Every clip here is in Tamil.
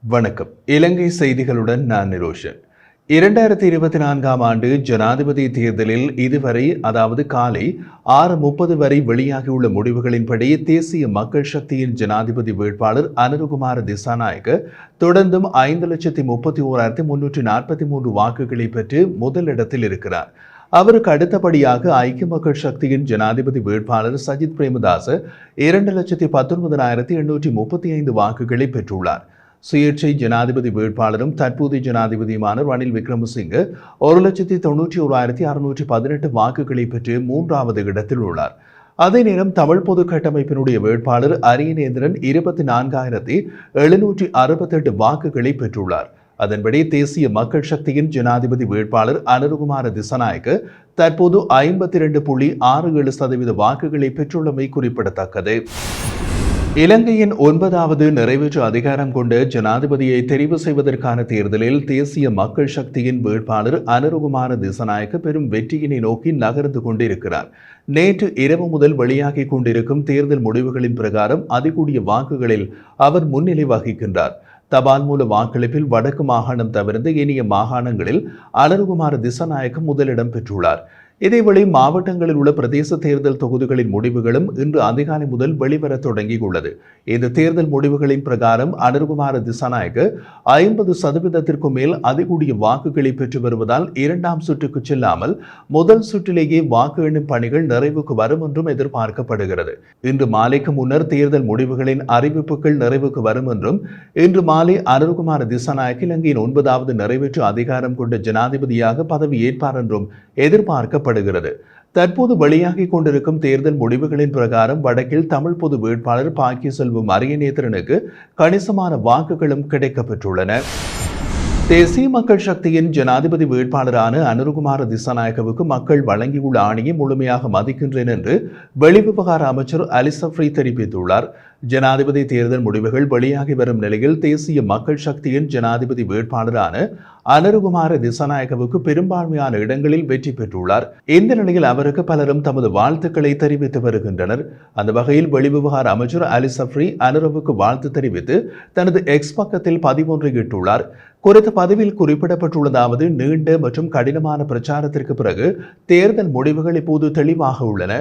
வணக்கம். இலங்கை செய்திகளுடன் நான் நிரோஷன். இரண்டாயிரத்தி இருபத்தி நான்காம் ஆண்டு ஜனாதிபதி தேர்தலில் இதுவரை அதாவது காலை ஆறு முப்பது வரை வெளியாகியுள்ள முடிவுகளின்படி தேசிய மக்கள் சக்தியின் ஜனாதிபதி வேட்பாளர் அனுருகுமார திசாநாயக்க தொடர்ந்தும் ஐந்து லட்சத்தி முப்பத்தி ஓராயிரத்தி முன்னூற்றி நாற்பத்தி மூன்று வாக்குகளை பெற்று முதலிடத்தில் இருக்கிறார். அவருக்கு அடுத்தபடியாக ஐக்கிய மக்கள் சக்தியின் ஜனாதிபதி வேட்பாளர் சஜித் பிரேமதாஸ் இரண்டு லட்சத்தி பத்தொன்பதாயிரத்தி எண்ணூற்றி முப்பத்தி ஐந்து வாக்குகளை பெற்றுள்ளார். சுயேட்சை ஜனாதிபதி வேட்பாளரும் தற்போதைய ஜனாதிபதியுமான ரணில் விக்ரமசிங்கே ஒரு லட்சத்தி தொன்னூற்றி ஓராயிரத்தி அறுநூற்றி பதினெட்டு வாக்குகளை பெற்று மூன்றாவது இடத்தில் உள்ளார். அதே நேரம் தமிழ் பொது கட்டமைப்பினுடைய வேட்பாளர் அரியநேந்திரன் இருபத்தி நான்காயிரத்தி எழுநூற்றி அறுபத்தெட்டு வாக்குகளை பெற்றுள்ளார். அதன்படி தேசிய மக்கள் சக்தியின் ஜனாதிபதி வேட்பாளர் அனுருகுமார திசநாயக்கு தற்போது ஐம்பத்தி இரண்டு புள்ளி ஆறு ஏழு சதவீத வாக்குகளை பெற்றுள்ளமை குறிப்பிடத்தக்கது. இலங்கையின் ஒன்பதாவது நிறைவேற்று அதிகாரம் கொண்ட ஜனாதிபதியை தெரிவு செய்வதற்கான தேர்தலில் தேசிய மக்கள் சக்தியின் வேட்பாளர் அனுருகுமார திசநாயக்க பெரும் வெற்றியினை நோக்கி நகர்ந்து கொண்டிருக்கிறார். நேற்று இரவு முதல் வெளியாகி கொண்டிருக்கும் தேர்தல் முடிவுகளின் பிரகாரம் அதிகூடிய வாக்குகளில் அவர் முன்னிலை வகிக்கின்றார். தபால் மூல வாக்களிப்பில் வடக்கு மாகாணம் தவிர்த்து இனிய மாகாணங்களில் அனுருகுமார திசநாயக்கம் முதலிடம் பெற்றுள்ளார். இதேவேளை மாவட்டங்களில் உள்ள பிரதேச தேர்தல் தொகுதிகளின் முடிவுகளும் இன்று அதிகாலை முதல் வெளிவர தொடங்கியுள்ளது. இந்த தேர்தல் முடிவுகளின் பிரகாரம் அனுர்குமார திசாநாயக்கு ஐம்பது சதவீதத்திற்கும் மேல் அதிகூடிய வாக்குகளை பெற்று வருவதால் இரண்டாம் சுற்றுக்கு செல்லாமல் முதல் சுற்றிலேயே வாக்கு எண்ணும் பணிகள் நிறைவுக்கு வரும் என்றும் எதிர்பார்க்கப்படுகிறது. இன்று மாலைக்கு முன்னர் தேர்தல் முடிவுகளின் அறிவிப்புகள் நிறைவுக்கு வரும் என்றும் இன்று மாலை அனுர்குமார திசாநாயக் இலங்கையின் ஒன்பதாவது நிறைவேற்று அதிகாரம் கொண்ட ஜனாதிபதியாக பதவி ஏற்பார் என்றும் எதிர்பார்க்க எதிர்பார்க்கப்படுகிறது தற்போது வெளியாகி கொண்டிருக்கும் தேர்தல் முடிவுகளின் பிரகாரம் வடக்கில் தமிழ் பொது வேட்பாளர் பாக்கிய செல்வம் அரியநேத்திரனுக்கு கணிசமான வாக்குகளும் கிடைக்கப்பெற்றுள்ளன. தேசிய மக்கள் சக்தியின் ஜனாதிபதி வேட்பாளரான அனுருகுமார திசாநாயகவுக்கு மக்கள் வழங்கியுள்ள ஆணையை முழுமையாக மதிக்கின்றேன் என்று வெளிவிவகார அமைச்சர் அலிசப்ரி தெரிவித்துள்ளார். ஜனாதிபதி தேர்தல் முடிவுகள் வெளியாகி வரும் நிலையில் தேசிய மக்கள் சக்தியின் ஜனாதிபதி வேட்பாளரான அனுருகுமார திசாநாயகவுக்கு பெரும்பான்மையான இடங்களில் வெற்றி பெற்றுள்ளார். இந்த நிலையில் அவருக்கு பலரும் தமது வாழ்த்துக்களை தெரிவித்து வருகின்றனர். அந்த வகையில் வெளிவிவகார அமைச்சர் அலி சப்ரி அனுரவுக்கு வாழ்த்து தெரிவித்து தனது எக்ஸ் பக்கத்தில் பதிவொன்று இட்டுள்ளார். குறித்த பதிவில் குறிப்பிடப்பட்டுள்ளதாவது நீண்ட மற்றும் கடினமான பிரச்சாரத்திற்கு பிறகு தேர்தல் முடிவுகள் இப்போது தெளிவாக உள்ளன.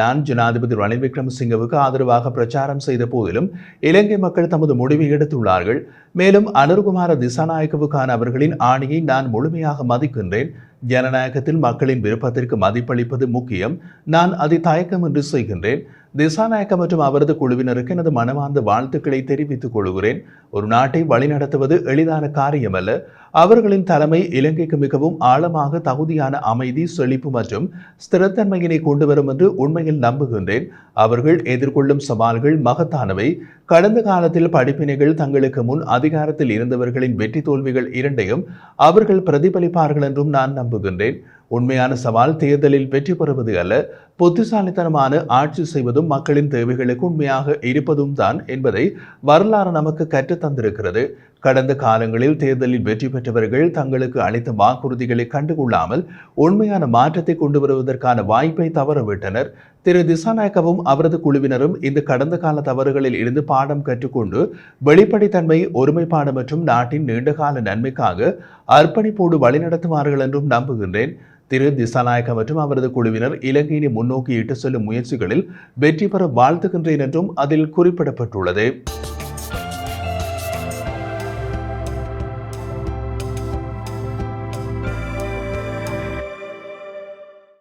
நான் ஜனாதிபதி ரணில் விக்ரமசிங்கவுக்கு ஆதரவாக பிரச்சாரம் செய்த போதிலும் இலங்கை மக்கள் தமது முடிவை எடுத்துள்ளார்கள். மேலும் அனுர்குமார திசாநாயக்கவுக்கான அவர்களின் ஆணையை நான் முழுமையாக மதிக்கின்றேன். ஜனநாயகத்தில் மக்களின் விருப்பத்திற்கு மதிப்பளிப்பது முக்கியம். நான் அதை தயக்கம் என்று செய்கின்றேன். திசாநாயக்க மற்றும் அவரது குழுவினருக்கு எனது மனமார்ந்த வாழ்த்துக்களை தெரிவித்துக் கொள்கிறேன். ஒரு நாட்டை வழிநடத்துவது எளிதான காரியமல்ல. அவர்களின் தலைமை இலங்கைக்கு மிகவும் ஆழமாக தகுதியான அமைதி செழிப்பு மற்றும் ஸ்திரத்தன்மையினை கொண்டு வரும் என்று உண்மையில் நம்புகின்றேன். அவர்கள் எதிர்கொள்ளும் சவால்கள் மகத்தானவை. கடந்த காலத்தில் படிப்பினைகள் தங்களுக்கு முன் அதிகாரத்தில் இருந்தவர்களின் வெற்றி தோல்விகள் இரண்டையும் அவர்கள் பிரதிபலிப்பார்கள் என்றும் நான் நம்புகின்றேன். உண்மையான சவால் தேர்தலில் வெற்றி பெறுவது அல்ல. புத்திசாலித்தனமான ஆட்சி செய்வதும் மக்களின் தேவைகளுக்கு உண்மையாக இருப்பதும் தான் என்பதை வரலாறு நமக்கு கற்றுத்தந்திருக்கிறது கடந்த காலங்களில் தேர்தலில் வெற்றி பெற்றவர்கள் தங்களுக்கு அளித்த வாக்குறுதிகளை கண்டுகொள்ளாமல் உண்மையான மாற்றத்தை கொண்டு வருவதற்கான வாய்ப்பை தவறவிட்டனர். திரு திசாநாயக்கவும் அவரது குழுவினரும் இந்த கடந்த கால தவறுகளில் இருந்து பாடம் கற்றுக்கொண்டு வெளிப்படைத்தன்மை ஒருமைப்பாடு மற்றும் நாட்டின் நீண்டகால நன்மைக்காக அர்ப்பணிப்போடு வழிநடத்துவார்கள் என்றும் நம்புகின்றேன். திரு திசாநாயக்க மற்றும் அவரது குழுவினர் இலங்கையினை முன்னோக்கி இட்டு செல்லும் முயற்சிகளில் வெற்றி பெற வாழ்த்துகின்றேன் என்றும் அதில் குறிப்பிடப்பட்டுள்ளது.